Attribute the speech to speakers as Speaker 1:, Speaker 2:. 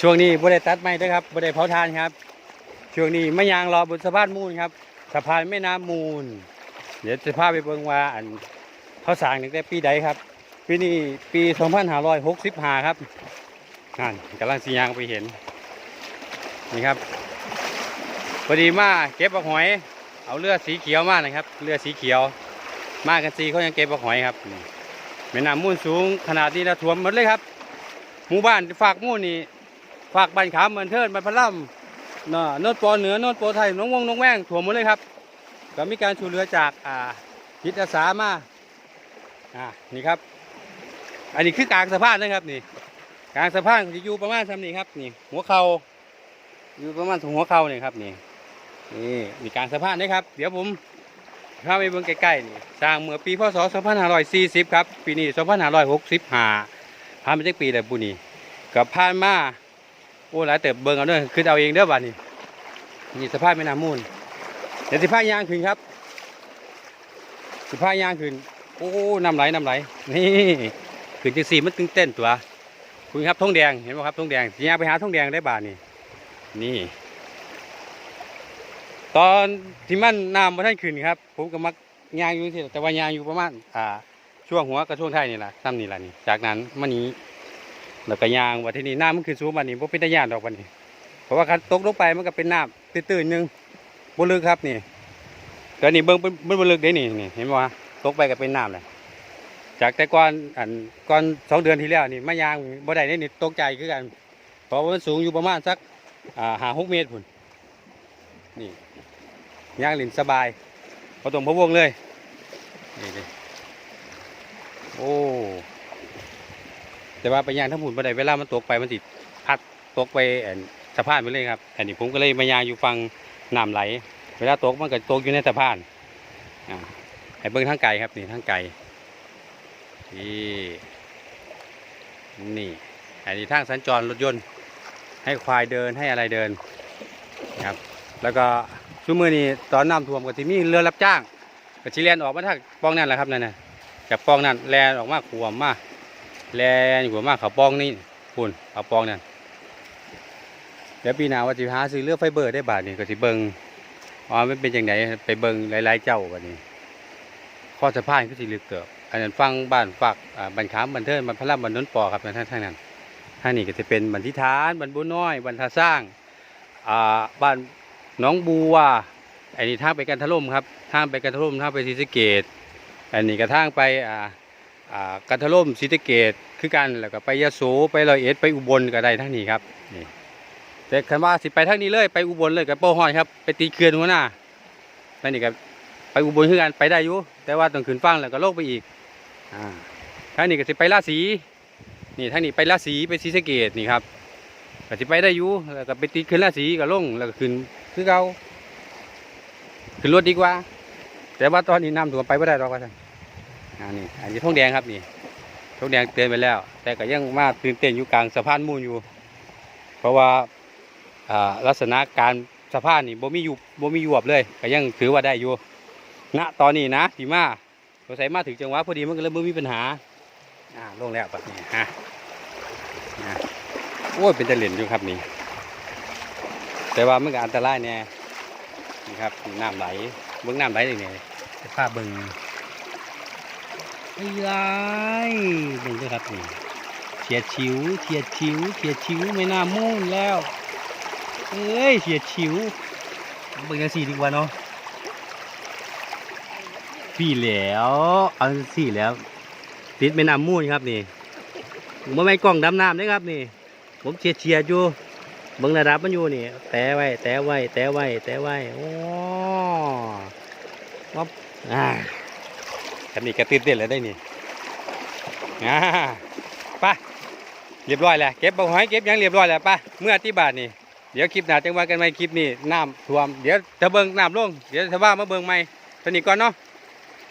Speaker 1: ช่วงนี้บ่ได้ตัดไม้ด้วยครับบ่ได้เผาทานครับ ช่วงนี้ไม่ยางรอบนสะพานมูลครับสะพานแม่น้ำมูล เดี๋ยวจะพาไปเบิ่งว่าอันเขาสร้างตั้งแต่ปีใดครับ ปีนี้ปี 2565 ครับนั่นกำลังสียางไปเห็น นี่ครับพอดีมาเก็บบักหอย เอาเรือดสีเขียวมากนะครับเรือดสีเขียว มากกันสีเขายังเก็บบักหอยครับแม่น้ำมูลสูงขนาดนี้แล้วท่วมหมดเลยครับ หมู่บ้านฝากมู่นี่ ฝากบ้านขามเหมือนเทินบ้านพะล่ำน่ะโนนปอเหนือนนปอไทยน้องวงน้องแว้งถ่วหมดเลยครับก็มีการช่วยเหลือจากอ่าจิตอาสามาอ่านี่ครับ อันนี้คือกลางสะพานนะครับนี่กลางสะพานจะอยู่ประมาณทำนี้ครับนี่หัวเขาอยู่ประมาณถึงหัวเข่านี่ครับนี่นี่มีกลางสะพานนะครับ เดี๋ยวผมเข้าไปเบิ่งใกล้ๆนี่สร้างเมื่อปีพศ 2540 ครับ ปีนี้ 2565ผ่านไปจักปีแล้วปุนี่กับผ่านมา อ้หลายเติบเบิ่งเอาเด้อคือเอาเองเด้อบัดนี้นี่สะพานแม่น้ำมูลเดี๋ยวสิพายางขึ้นครับ สิพายางขึ้น โอ้น้ำไหลน้ำไหลนี่ขึ้นจังสี่มันตึงเต้นตัวคุณครับทองแดงเห็นไหมครับทองแดงสิยางไปหาทองแดงได้บาทนี่นี่ ตอนที่มันน้ำมาท่านขึ้นครับผมก็มักยางอยู่ที่แต่ว่ายางอยู่ประมาณอ่าช่วงหัวกับช่วงท้ายนี่แหละน้ำนี่แหละนี่จากนั้นมันนี้ แล้วก็ยางว่าที่นี่น้ำมันขึ้นสูงวันนี้ผมเป็นตะยานดอกวันนี้ เพราะว่าคันตกลงไปมันก็เป็นน้ำตื้นๆนึงบลึกครับนี่ก็นี่เบิ้งเป็นเป็นลึกได้นี่นี่เห็นไหมวะตกไปก็เป็นน้ำเลยจากแต่ก่อนอันก่อนสองเดือนที่แล้วนี่มายางบ่ได้ได้นี่ตกใจคือกัน เพราะว่ามันสูงอยู่ประมาณสักอ่าหาหกเมตรพุ่นนี่ย่างหลินสบายพอตรงพะวงเลยนี่ดิโอ้ แต่ว่าไปยางทั้งหมดบ่ได้เวลามันตกไปมันติดพัดตกไปอันสะพานไปเลยครับอันนี้ผมก็เลยมายางอยู่ฟังน้ำไหล เวลาตกมันก็ตกอยู่ในสะพานอ่าให้เบิ่งทางไกลครับนี่ทางไกลนี่นี่อันนี้ทางสัญจรรถยนต์ ให้ควายเดินให้อะไรเดินนะครับแล้วก็ช่วงมือนี้ตอนน้ำท่วมก็จะมีเรือรับจ้างก็ชิเลนออกมาทางป้องนั่นแหละครับนั่นนะจากป้องนั่นแลนออกมาขวมมา แลนขวมมาเขาป้องนี่คุณเขาป้องนั่นเดี๋ยวปีหน้าว่าจะหาซื้อเรือไฟเบอร์ได้บาทนี่ก็สิเบิงอ๋อมันเป็นอย่างไรไปเบิงหลายๆเจ้าบัดนี้ข้อสะพานก็สิลึกเติบอันนั้นฟังบ้านฝักบันขามบันเทินบันพระรามบันนนปอครับท่านท่านนั้นท่างนี้ก็จะเป็นบันทิฐานบันบุญน้อยบันทาสร้างบ้านน้องบัวอันนี้ทางไปกันทะล่มครับทางไปกันทะล่มทางไปศรีสะเกดอันนี้ก็ทางไปอ่า กันทะล่มศรีสะเกดคือกันแล้วก็ไปยะโสไปรอยเอ็ดไปอุบลก็ได้ทั้งนี้ครับนี่แต่คันว่าสิไปทางนี้เลยไปอุบลเลยกับโป้ฮอยครับไปตีเขื่อนหัวหน้านั่นนี่กับไปอุบลคือกันไปได้อยู่แต่ว่าต้องขึ้นฟังแล้วก็โลกไปอีกอ่าทางนี้ก็สิไปราศีนี่ทางนี้ไปราศีไปศรีสะเกดนี่ครับก็สิไปได้อยู่แล้วก็ไปตีขึ้นราศีก็ลงแล้วก็ขึ้นคือเก่าขึ้นรถดีกว่า แต่ว่าตอนนี้น้ำท่วมไปไม่ได้หรอกว่าท่าน อ่านี่อันนี้ทองแดงครับนี่ทองแดงเตือนไปแล้ว แต่ก็ยังมาตื่นเต้นอยู่กลางสะพานมูลอยู่ เพราะว่าลักษณะการสะพานนี่บ่มีอยู่บ่มียวบเลย ก็ยังถือว่าได้อยู่ณตอนนี้นะที่มาสงสัยมาถึงจังหวะพอดีมันก็เลยบ่มีปัญหาอ่าลงแล้วแบบนี้ฮะอ่าโอ้ยเป็นตะเหรียญอยู่ครับนี่แต่ว่ามันก็อันตรายแน่นี่ครับน้ำไหลเบื้องน้ำไหลเลยเนี่ยจะพาเบิ่ง ไอ้ยายเบิ่งด้วยครับนี่เฉียดฉิวเฉียดฉิวเฉียดฉิวไม่น่ามุ่นแล้วเอ้ยเฉียดฉิวเบิ่งยังสี่ดีกว่าเนาะพี่แล้วเอาสี่แล้ว ติดไม่น่ามุ่นครับนี่ผมไม่กล้องดำน้ำนะครับนี่ ผมเฉียดเฉียดอยู่เบิ่งระดับมันอยู่นี่แต่ไว้แต่ไว้แต่ไว้แต่ไว้โอ้วับอ่า แบบนี้กระตือเด็ดเลยได้นี่อ่าไปเรียบร้อยแล้วเก็บบักหอยเก็บยังเรียบร้อยแล้วป่ะเมื่อที่บาทนี่เดี๋ยวคลิปหน้าจังว่ากันไหมคลิปนี้น้ำท่วม เดี๋ยวจะเบิ่งน้ำลงเดี๋ยวจะว่ามาเบิ่งใหม่ตอนนี้ก่อนเนาะ